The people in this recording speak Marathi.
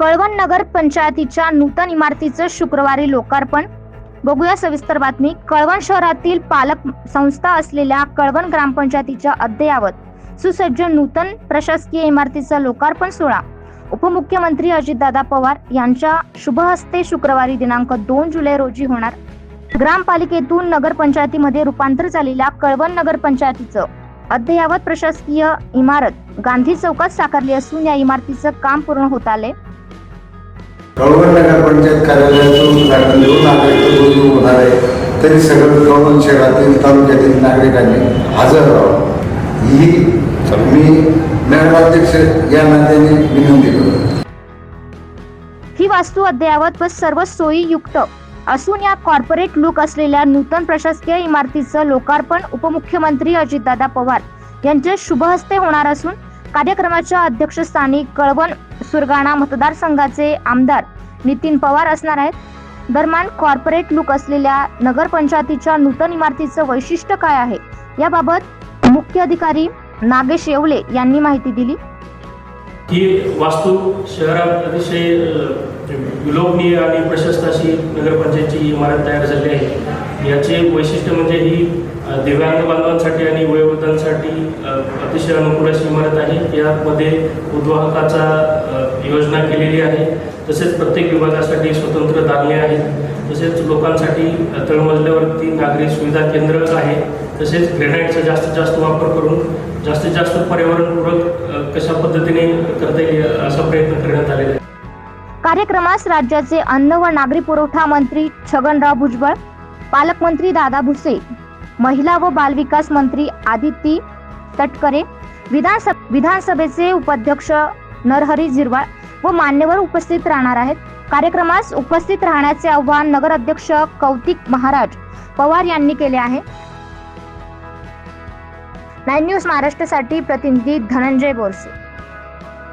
कळवण नगर पंचायतीच्या नूतन इमारतीचं शुक्रवारी लोकार्पण. बघूया सविस्तर बातमी. कळवण शहरातील पालक संस्था असलेल्या कळवण ग्रामपंचायतीच्या अद्ययावत सुसज्ज नूतन प्रशासकीय इमारतीचा लोकार्पण सोहळा. उपमुख्यमंत्री अजितदादा पवार यांच्या शुभहस्ते शुक्रवारी दिनांक दोन जुलै रोजी होणार. ग्रामपालिकेतून नगरपंचायतीमध्ये रूपांतर झालेल्या कळवण नगरपंचायतीचं अद्ययावत प्रशासकीय इमारत गांधी चौकात साकारली असून या इमारतीचं काम पूर्ण होत आले कळवण नगर पंचायत कार्यालयाचं उद्घाटन देऊन नागरिक रोजी होणार आहे. तरी सगळं कळवण शहरातील तालुक्यातील नागरिकांनी हजर राहावं. ही मी नगराध्यक्ष या नात्याने विनंती करतो. ही वास्तू अद्ययावत व सर्व सोयी युक्त असून या कॉर्पोरेट लुक असलेल्या नूतन प्रशासकीय इमारतीचं लोकार्पण उपमुख्यमंत्री अजितदादा पवार यांच्या शुभहस्ते होणार असून कार्यक्रमाच्या अध्यक्षस्थानी कळवण सुरगाणा मतदारसंघाचे आमदार नितीन पवार असणार आहेत. दरम्यान कॉर्पोरेट लुक असलेल्या नगरपंचायतीच्या नूतन इमारतीचं वैशिष्ट्य काय आहे? याबाबत मुख्य अधिकारी नागेश येवले यांनी माहिती दिली. ही वास्तू शहरात अतिशय विलोभनीय आणि प्रशस्त अशी नगरपंचायतची इमारत तयार झाली आहे. याचे वैशिष्ट्य म्हणजे ही दिव्यांग बांधवांसाठी आणि वयोवृद्धांसाठी अतिशय अनुकूल अशी इमारत आहे. यामध्ये उद्वाहकाचा योजना केलेली आहे. तसेच प्रत्येक विभागासाठी स्वतंत्र दालने आहेत. तसेच लोकांसाठी तळमजल्यावरती नागरी सुविधा केंद्र आहे. तसेच ग्रेनाईटचा जास्तीत जास्त वापर करून जास्तीत जास्त पर्यावरणपूरक कशा पद्धतीने करता येईल असा प्रयत्न करण्यात आलेला आहे. कार्यक्रमास राज्याचे अन्न व नागरी पुरवठा मंत्री छगनराव भुजबळ पालकमंत्री दादा भुसे महिला व बालविकास मंत्री आदिती तटकरे विधानसभ विधानसभेचे उपाध्यक्ष नरहरी झिरवाळ व मान्यवर उपस्थित राहणार आहेत. कार्यक्रमास उपस्थित राहण्याचे आव्हान नगराध्यक्ष कौतिक महाराज पवार यांनी केले आहे. नाईन न्यूज महाराष्ट्रासाठी प्रतिनिधी धनंजय बोरसे.